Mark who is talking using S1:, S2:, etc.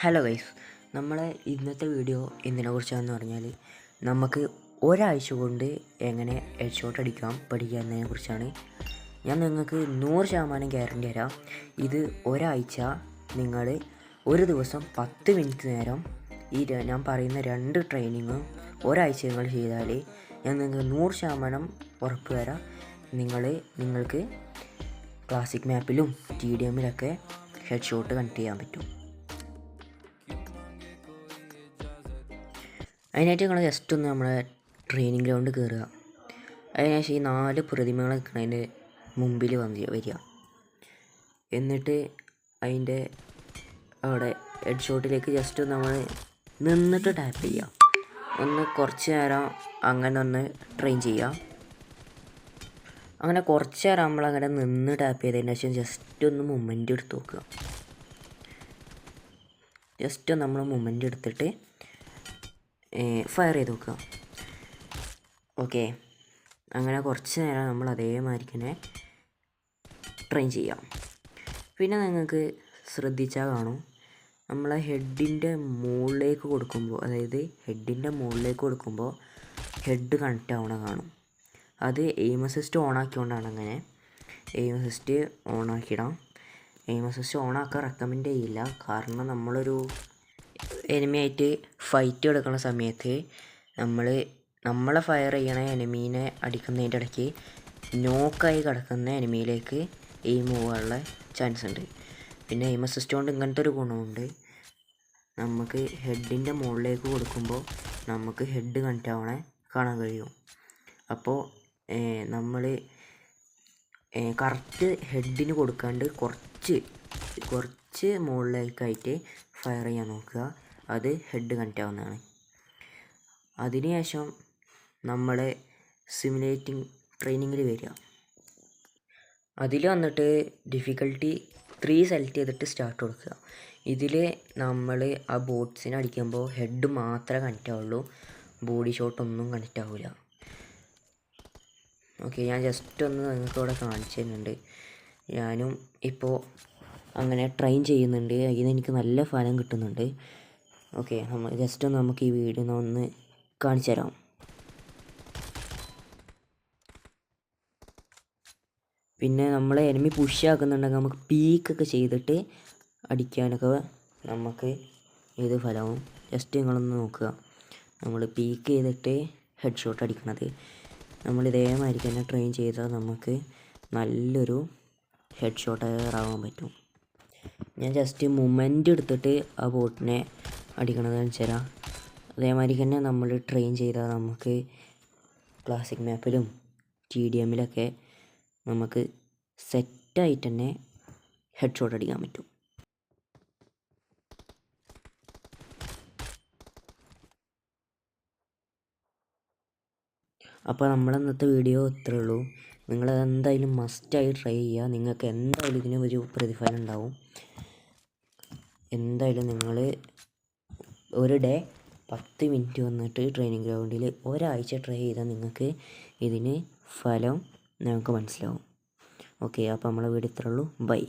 S1: Hello guys നമ്മളെ ഇന്നത്തെ video എന്തിനെ കുറിച്ചാണെന്ന് പറഞ്ഞാൽ നമുക്ക് ഒരാഴ്ച കൊണ്ട് എങ്ങനെ ഹെഡ് ഷോട്ട് അടിക്കാം പഠിക്കുക എന്നതിനെ കുറിച്ചാണ് ഞാൻ നിങ്ങൾക്ക് നൂറ് ശതമാനം ഗ്യാരണ്ടി തരാം. ഇത് ഒരാഴ്ച നിങ്ങൾ ഒരു ദിവസം പത്ത് മിനിറ്റ് നേരം ഈ ഞാൻ പറയുന്ന രണ്ട് ട്രെയിനിങ്ങും ഒരാഴ്ച നിങ്ങൾ ചെയ്താൽ ഞാൻ നിങ്ങൾക്ക് നൂറ് ശതമാനം ഉറപ്പ് തരാം. നിങ്ങൾ നിങ്ങൾക്ക് ക്ലാസിക് മാപ്പിലും ടി ഡി എമ്മിലൊക്കെ ഹെഡ് ഷോട്ട് കണക്ട് ചെയ്യാൻ പറ്റും. അതിനായിട്ട് ഞങ്ങൾ ജസ്റ്റ് ഒന്ന് നമ്മളെ ട്രെയിനിങ് ഗ്രൗണ്ട് കയറുക അതിനുശേഷം ഈ നാല് പ്രതിമകൾ നിൽക്കുന്നതിന്റെ മുമ്പിൽ വന്നി വരിക. എന്നിട്ട് അതിന്റെ അവിടെ ഹെഡ് ഷോട്ടിലേക്ക് ജസ്റ്റ് നമ്മൾ നിന്നിട്ട് ടാപ്പ് ചെയ്യുക. ഒന്ന് കുറച്ച് നേരം അങ്ങനെ ഒന്ന് ട്രെയിൻ ചെയ്യുക. അങ്ങനെ കുറച്ച് നേരം നമ്മൾ അങ്ങനെ നിന്ന് ടാപ്പ് ചെയ്തതിന് ശേഷം ജസ്റ്റ് ഒന്ന് മൊമെന്റ് എടുത്ത് നോക്കുക. ജസ്റ്റ് നമ്മൾ മൊമെന്റ് എടുത്തിട്ട് ഫയർ ചെയ്ത് നോക്കുക ഓക്കെ അങ്ങനെ കുറച്ച് നേരം നമ്മൾ അതേമാതിരി തന്നെ ട്രെയിൻ ചെയ്യാം പിന്നെ നിങ്ങൾക്ക് ശ്രദ്ധിച്ചാൽ കാണും. നമ്മളെ ഹെഡിന്റെ മുകളിലേക്ക് കൊടുക്കുമ്പോൾ അതായത് ഹെഡിന്റെ മുകളിലേക്ക് കൊടുക്കുമ്പോൾ ഹെഡ് കണക്റ്റ് ആവണ കാണും. അത് എയിം അസിസ്റ്റ് ഓൺ ആക്കിക്കൊണ്ടാണ് അങ്ങനെ. എയിം അസിസ്റ്റ് ഓൺ ആക്കിയിടാം. എയിം അസിസ്റ്റ് ഓൺ ആക്കാൻ റെക്കമെൻഡ് ചെയ്യില്ല. കാരണം നമ്മളൊരു എനിമിയായിട്ട് ഫൈറ്റ് കൊടുക്കുന്ന സമയത്ത് നമ്മൾ നമ്മളെ ഫയർ ചെയ്യണ എനിമീനെ അടിക്കുന്നതിന്റെ ഇടയ്ക്ക് നോക്കായി കിടക്കുന്ന എനിമിയിലേക്ക് എയിം പോകാനുള്ള ചാൻസ് ഉണ്ട്. പിന്നെ എയിം അസിസ്റ്റ് കൊണ്ട് ഇങ്ങനത്തെ ഒരു ഗുണമുണ്ട്. നമുക്ക് ഹെഡിന്റെ മുകളിലേക്ക് കൊടുക്കുമ്പോൾ നമുക്ക് ഹെഡ് കണക്റ്റ് കാണാൻ കഴിയും. അപ്പോൾ നമ്മൾ കറക്റ്റ് ഹെഡിന് കൊടുക്കാണ്ട് കുറച്ച് കുറച്ച് മുകളിലേക്കായിട്ട് ഫയർ ചെയ്യാൻ നോക്കുക. അത് ഹെഡ് കണക്റ്റ് ആവുന്നതാണ്. അതിനുശേഷം നമ്മൾ സിമുലേറ്റിംഗ് ട്രെയിനിങ്ങിൽ വരിക. അതിൽ വന്നിട്ട് ഡിഫിക്കൽട്ടി ത്രീ സെലക്ട് ചെയ്തിട്ട് സ്റ്റാർട്ട് കൊടുക്കുക. ഇതിൽ നമ്മൾ ആ ബോട്ട്സിനെ അടിക്കുമ്പോൾ ഹെഡ് മാത്രമേ കണക്റ്റ് ആവുള്ളൂ. ബോഡി ഷോട്ട് ഒന്നും കണക്റ്റ് ആവില്ല ഓക്കെ ഞാൻ ജസ്റ്റ് ഒന്ന് നിങ്ങൾക്കവിടെ കാണിച്ചു തരുന്നുണ്ട്. ഞാനും ഇപ്പോൾ അങ്ങനെ ട്രെയിൻ ചെയ്യുന്നുണ്ട്. അതിന് എനിക്ക് നല്ല ഫലം കിട്ടുന്നുണ്ട്. ഓക്കെ നമ്മൾ ജസ്റ്റ് ഒന്ന് നമുക്ക് ഈ വീഡിയോ ഒന്ന് കാണിച്ചു തരാം. പിന്നെ നമ്മൾ എനിമി പുഷ് ആക്കുന്നുണ്ടെങ്കിൽ നമുക്ക് പീക്കൊക്കെ ചെയ്തിട്ട് അടിക്കാനൊക്കെ നമുക്ക് ഇത് ഫലവും ജസ്റ്റ് നിങ്ങളൊന്ന് നോക്കുക. നമ്മൾ പീക്ക് ചെയ്തിട്ട് ഹെഡ് ഷോട്ട് അടിക്കണത്. നമ്മൾ ഇതേമാതിരി തന്നെ ട്രെയിൻ ചെയ്താൽ നമുക്ക് നല്ലൊരു ഹെഡ് ഷോട്ട് ആവാൻ പറ്റും. ഞാൻ ജസ്റ്റ് മൊമെന്റ് എടുത്തിട്ട് ആ ബോട്ടിനെ അടിക്കണത് കാണിച്ചു തരാം. അതേമാതിരി തന്നെ നമ്മൾ ട്രെയിൻ ചെയ്താൽ നമുക്ക് ക്ലാസിക് മാപ്പിലും ടി ഡി എമ്മിലൊക്കെ നമുക്ക് സെറ്റായിട്ട് തന്നെ ഹെഡ് ഷോട്ട് അടിക്കാൻ പറ്റും. അപ്പോൾ നമ്മുടെ ഇന്നത്തെ വീഡിയോ ഇത്രേ ഉള്ളൂ. നിങ്ങൾ എന്തായാലും മസ്റ്റായി ട്രൈ ചെയ്യുക. നിങ്ങൾക്ക് എന്തായാലും ഇതിന് ഒരു പ്രതിഫലം ഉണ്ടാവും. എന്തായാലും നിങ്ങൾ ഒരു ഡേ പത്ത് മിനിറ്റ് വന്നിട്ട് ട്രെയിനിങ് ഗ്രൗണ്ടിൽ ഒരാഴ്ച ട്രൈ ചെയ്താൽ നിങ്ങൾക്ക് ഇതിന് ഫലം നിങ്ങൾക്ക് മനസ്സിലാവും. ഓക്കെ അപ്പോൾ നമ്മളെ വീട് ഇത്രയുള്ളൂ ബൈ